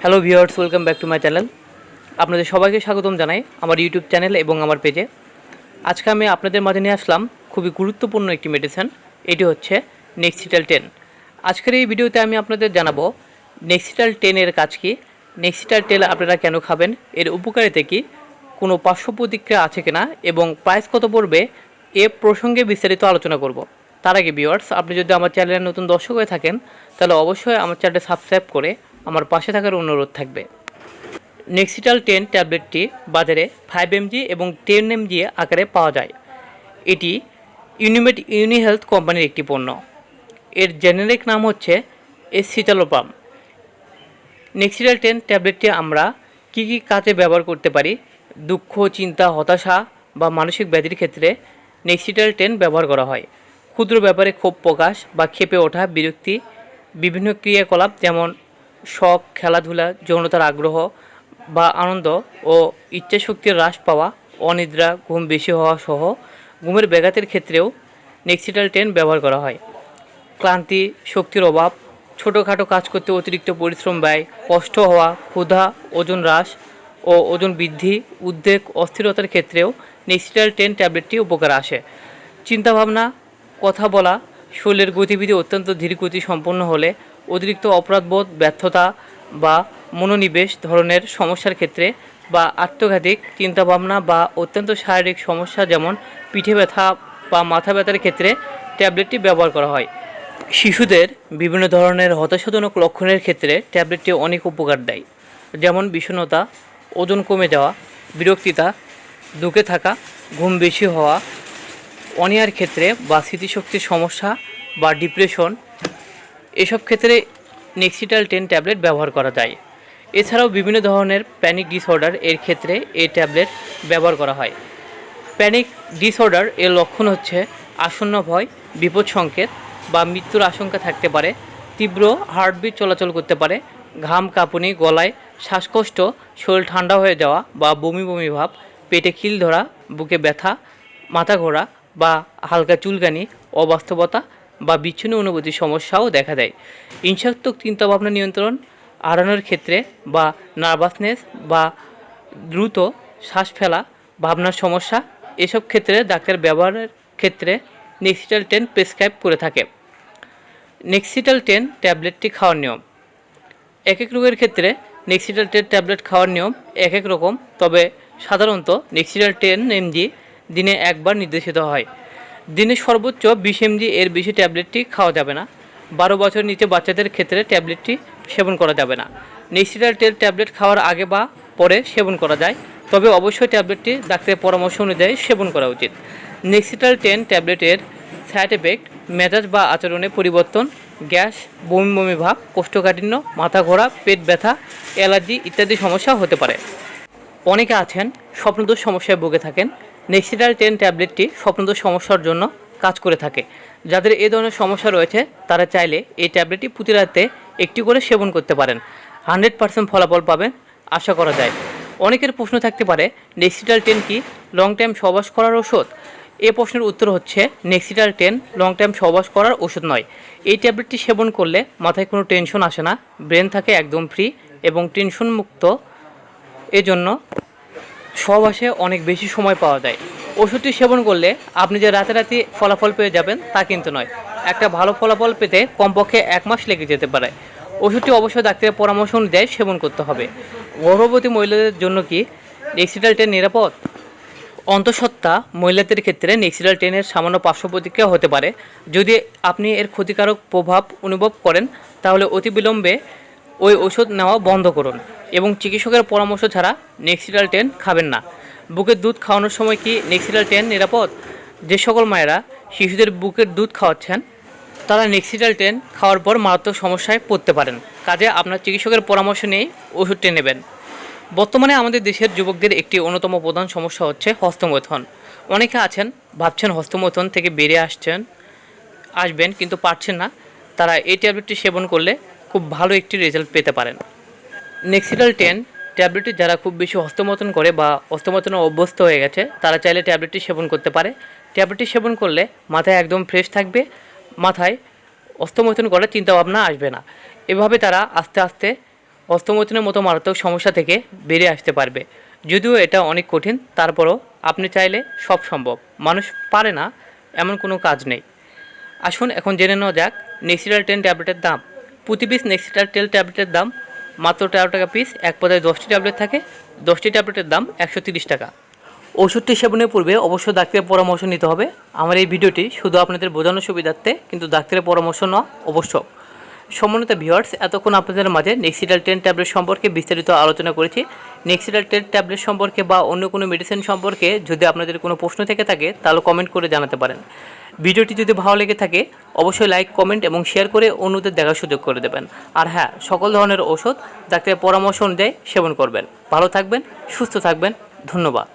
Hello viewers welcome back to my channel আপনাদের সবাইকে স্বাগতম জানাই আমার ইউটিউব চ্যানেল এবং আমার পেজে আজকে আমি আপনাদের মাঝে নিয়ে আসলাম খুবই গুরুত্বপূর্ণ একটি মেডিসিন এটি হচ্ছে নেক্সিটাল টেন আজকের এই ভিডিওতে আমি আপনাদের জানাব নেক্সিটাল টেনের কাজ কি? নেক্সিটাল টেল আপনারা কেন খাবেন? এর উপকারিতা কি? কোনো পার্শ্ব প্রতিক্রিয়া আছে কিনা? এবং প্রাইস কত পড়বে? এ প্রসঙ্গে বিস্তারিত আলোচনা করব। তার আগে ভিউয়ার্স আপনি যদি আমার চ্যানেলের নতুন দর্শক হয়ে থাকেন, তাহলে অবশ্যই আমার চ্যানেলটা সাবস্ক্রাইব করে আমার পাশে থাকার অনুরোধ থাকবে। নেক্সিটাল টেন ট্যাবলেটটি বাজারে ফাইভ এমজি এবং টেন এমজি আকারে পাওয়া যায়। এটি ইউনিমেট ইউনি হেলথ কোম্পানির একটি পণ্য। এর জেনেরিক নাম হচ্ছে এসিটালোপাম নেক্সিটাল টেন ট্যাবলেটটি আমরা কী কী কাজে ব্যবহার করতে পারি? দুঃখ, চিন্তা, হতাশা বা মানসিক ব্যাধির ক্ষেত্রে নেক্সিটাল টেন ব্যবহার করা হয়। ক্ষুদ্র ব্যাপারে ক্ষোভ প্রকাশ বা ক্ষেপে ওঠা বিরক্তি, বিভিন্ন ক্রিয়াকলাপ যেমন শখ, খেলাধুলা, যৌনতার আগ্রহ বা আনন্দ ও ইচ্ছাশক্তির হ্রাস পাওয়া, অনিদ্রা, ঘুম বেশি হওয়া সহ ঘুমের ব্যাঘাতের ক্ষেত্রেও নেক্সিটাল টেন ব্যবহার করা হয়। ক্লান্তি, শক্তির অভাব, ছোটোখাটো কাজ করতে অতিরিক্ত পরিশ্রম ব্যয়, কষ্ট হওয়া, ক্ষুধা, ওজন হ্রাস ও ওজন বৃদ্ধি, উদ্বেগ, অস্থিরতার ক্ষেত্রেও নেক্সিটাল টেন ট্যাবলেটটি উপকার আসে। চিন্তাভাবনা, কথা বলা, শরীরের গতিবিধি অত্যন্ত ধীরগতি সম্পন্ন হলে অতিরিক্ত অপরাধবোধ, ব্যর্থতা বা মনোনিবেশ ধরনের সমস্যার ক্ষেত্রে বা আত্মঘাতিক চিন্তাভাবনা বা অত্যন্ত শারীরিক সমস্যা যেমন পিঠে ব্যথা বা মাথা ব্যথার ক্ষেত্রে ট্যাবলেটটি ব্যবহার করা হয়। শিশুদের বিভিন্ন ধরনের হতাশাজনক লক্ষণের ক্ষেত্রে ট্যাবলেটটি অনেক উপকার দেয়, যেমন বিষণ্ণতা, ওজন কমে যাওয়া, বিরক্তিতা দুঃখে থাকা, ঘুম বেশি হওয়া, অনিয়ার ক্ষেত্রে বা স্মৃতিশক্তির সমস্যা বা ডিপ্রেশন এসব ক্ষেত্রে নেক্সিটাল টেন ট্যাবলেট ব্যবহার করা যায়। এছাড়াও বিভিন্ন ধরনের প্যানিক ডিসঅর্ডার এর ক্ষেত্রে এই ট্যাবলেট ব্যবহার করা হয়। প্যানিক ডিসঅর্ডার এর লক্ষণ হচ্ছে আসন্ন ভয়, বিপদ সংকেত বা মৃত্যুর আশঙ্কা থাকতে পারে, তীব্র হার্টবিট চলাচল করতে পারে, ঘাম, কাঁপুনি, গলায় শ্বাসকষ্ট, শরীর ঠান্ডা হয়ে যাওয়া বা বমি বমি ভাব, পেটে খিল ধরা, বুকে ব্যথা, মাথা ঘোরা বা হালকা চুলকানি, অবাস্তবতা বা বিচ্ছিন্ন অনুভূতির সমস্যাও দেখা দেয়। হিংসাত্মক চিন্তাভাবনা নিয়ন্ত্রণ, হারানোর ক্ষেত্রে বা নার্ভাসনেস বা দ্রুত শ্বাস ফেলা, ভাবনার সমস্যা, এসব ক্ষেত্রে ডাক্তার ব্যবহারের ক্ষেত্রে নেক্সিটাল টেন প্রেসক্রাইব করে থাকে। নেক্সিটাল টেন ট্যাবলেটটি খাওয়ার নিয়ম। এক এক রোগের ক্ষেত্রে নেক্সিটাল টেন ট্যাবলেট খাওয়ার নিয়ম এক এক রকম, তবে সাধারণত নেক্সিটাল টেন এমজি দিনে একবার নির্দেশিত হয়। দিনে সর্বোচ্চ বিশ এমজি এর বেশি ট্যাবলেটটি খাওয়া যাবে না। বারো বছর নিচে বাচ্চাদের ক্ষেত্রে ট্যাবলেটটি সেবন করা যাবে না। নেক্সিটাল টেল ট্যাবলেট খাওয়ার আগে বা পরে সেবন করা যায়, তবে অবশ্যই ট্যাবলেটটি ডাক্তারের পরামর্শ অনুযায়ী সেবন করা উচিত। নেক্সিটাল টেন ট্যাবলেটের সাইড এফেক্ট মেজাজ বা আচরণে পরিবর্তন, গ্যাস, বমি বমি ভাব, কোষ্ঠকাঠিন্য, মাথা ঘোরা, পেট ব্যথা, অ্যালার্জি ইত্যাদি সমস্যা হতে পারে। অনেকে আছেন স্বপ্নদোষ সমস্যায় ভুগে থাকেন নেক্সিটাল টেন ট্যাবলেটটি স্বপ্নদোষ সমস্যার জন্য কাজ করে থাকে। যাদের এ ধরনের সমস্যা রয়েছে, তারা চাইলে এই ট্যাবলেটটি প্রতি রাতে একটি করে সেবন করতে পারেন। হান্ড্রেড পার্সেন্ট ফলাফল পাবেন, আশা করা যায়। অনেকের প্রশ্ন থাকতে পারে নেক্সিটাল টেন কি লং টাইম সহবাস করার ওষুধ এ প্রশ্নের উত্তর হচ্ছে নেক্সিটাল টেন লং টাইম সহবাস করার ওষুধ নয়। এই ট্যাবলেটটি সেবন করলে মাথায় কোনো টেনশন আসে না ব্রেন থাকে একদম ফ্রি এবং টেনশন মুক্ত। এজন্য সহবাসে অনেক বেশি সময় পাওয়া যায়। ওষুধটি সেবন করলে আপনি যে রাতারাতি ফলাফল পেয়ে যাবেন তা কিন্তু নয়। একটা ভালো ফলাফল পেতে কমপক্ষে এক মাস লেগে যেতে পারে। ওষুধটি অবশ্যই ডাক্তারের পরামর্শ অনুযায়ী সেবন করতে হবে। গর্ভবতী মহিলাদের জন্য কি নেক্সিটাল টেন নিরাপদ? অন্তঃসত্ত্বা মহিলাদের ক্ষেত্রে নেক্সিডাল টেনের সামান্য পার্শ্ব প্রতিক্রিয়া হতে পারে। যদি আপনি এর ক্ষতিকারক প্রভাব অনুভব করেন, তাহলে অতি বিলম্বে ওই ওষুধ নেওয়া বন্ধ করুন এবং চিকিৎসকের পরামর্শ ছাড়া নেক্সিটাল টেন খাবেন না। বুকের দুধ খাওয়ানোর সময় কি নেক্সিটাল টেন নিরাপদ? যে সকল মায়েরা শিশুদের বুকের দুধ খাওয়াচ্ছেন, তারা নেক্সিডাল টেন খাওয়ার পর মারাত্মক সমস্যায় পড়তে পারেন। কাজে আপনার চিকিৎসকের পরামর্শ নিয়েই ওষুধটি নেবেন। বর্তমানে আমাদের দেশের যুবকদের একটি অন্যতম প্রধান সমস্যা হচ্ছে হস্তমৈথন। অনেকে আছেন, ভাবছেন হস্তমৈথন থেকে বেরিয়ে আসছেন, আসবেন কিন্তু পারছেন না। তারা এই ট্যাবলেটটি সেবন করলে খুব ভালো একটি রেজাল্ট পেতে পারেন। নেক্সিটাল টেন ট্যাবলেটটি যারা খুব বেশি হস্তমৈথন করে বা হস্তমৈথনে অভ্যস্ত হয়ে গেছে, তারা চাইলে ট্যাবলেটটি সেবন করতে পারে। ট্যাবলেটটি সেবন করলে মাথায় একদম ফ্রেশ থাকবে, মাথায় হস্তমৈথন করার চিন্তাভাবনা আসবে না। এভাবে তারা আস্তে আস্তে অস্তমোচনের মতো মারাত্মক সমস্যা থেকে বেরিয়ে আসতে পারবে। যদিও এটা অনেক কঠিন, তারপরও আপনি চাইলে সব সম্ভব। মানুষ পারে না, এমন কোনো কাজ নেই। আসুন এখন জেনে নেওয়া যাক নেক্সিটাল টেন ট্যাবলেটের দাম। প্রতি পিস নেক্সিটাল টেল ট্যাবলেটের দাম মাত্র তেরো টাকা পিস এক পদায় দশটি ট্যাবলেট থাকে, দশটি ট্যাবলেটের দাম একশো টাকা। ওষুধটি সেবনের পূর্বে অবশ্যই ডাক্তারের পরামর্শ নিতে হবে। আমার এই ভিডিওটি শুধু আপনাদের বোঝানোর সুবিধার্থে, কিন্তু ডাক্তারের পরামর্শ নেওয়া অবশ্যক সম্মানিত ভিউয়ার্স এতক্ষণ আপনাদের মাঝে নেক্সিটাল টেন ট্যাবলেট সম্পর্কে বিস্তারিত আলোচনা করেছি। নেক্সিটাল টেন ট্যাবলেট সম্পর্কে বা অন্য কোনো মেডিসিন সম্পর্কে যদি আপনাদের কোনো প্রশ্ন থেকে থাকে, তাহলে কমেন্ট করে জানাতে পারেন। ভিডিওটি যদি ভালো লেগে থাকে, অবশ্যই লাইক কমেন্ট এবং শেয়ার করে অন্যদের দেখার সুযোগ করে দেবেন। আর হ্যাঁ সকল ধরনের ওষুধ ডাক্তারের পরামর্শ অনুযায়ী সেবন করবেন। ভালো থাকবেন, সুস্থ থাকবেন, ধন্যবাদ।